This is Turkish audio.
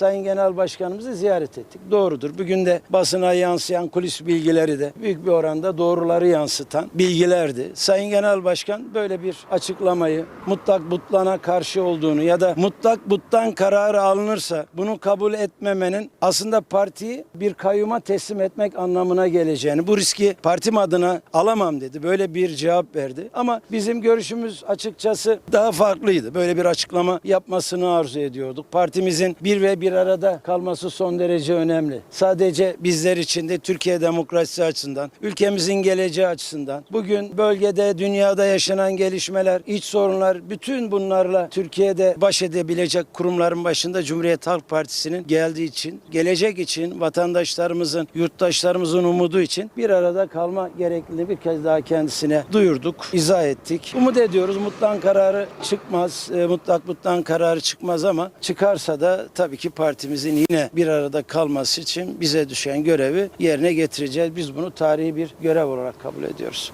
Sayın Genel Başkanımızı ziyaret ettik. Doğrudur. Bugün de basına yansıyan kulis bilgileri de büyük bir oranda doğruları yansıtan bilgilerdi. Sayın Genel Başkan böyle bir açıklamayı mutlak butlana karşı olduğunu ya da mutlak buttan kararı alınırsa bunu kabul etmemenin aslında partiyi bir kayyuma teslim etmek anlamına geleceğini, bu riski partim adına alamam dedi. Böyle bir cevap verdi. Ama bizim görüşümüz açıkçası daha farklıydı. Böyle bir açıklama yapmasını arzu ediyorduk. Partimizin bir ve bir arada kalması son derece önemli. Sadece bizler için de Türkiye demokrasisi açısından, ülkemizin geleceği açısından, bugün bölgede, dünyada yaşanan gelişmeler, iç sorunlar, bütün bunlarla Türkiye'de baş edebilecek kurumların başında Cumhuriyet Halk Partisi'nin geldiği için, gelecek için, vatandaşlarımızın, yurttaşlarımızın umudu için bir arada kalma gerekliliğini bir kez daha kendisine duyurduk, izah ettik. Umut ediyoruz mutlak kararı çıkmaz, e, mutlak mutlak kararı çıkmaz ama çıkarsa da tabii ki partimizin yine bir arada kalması için bize düşen görevi yerine getireceğiz. Biz bunu tarihi bir görev olarak kabul ediyoruz.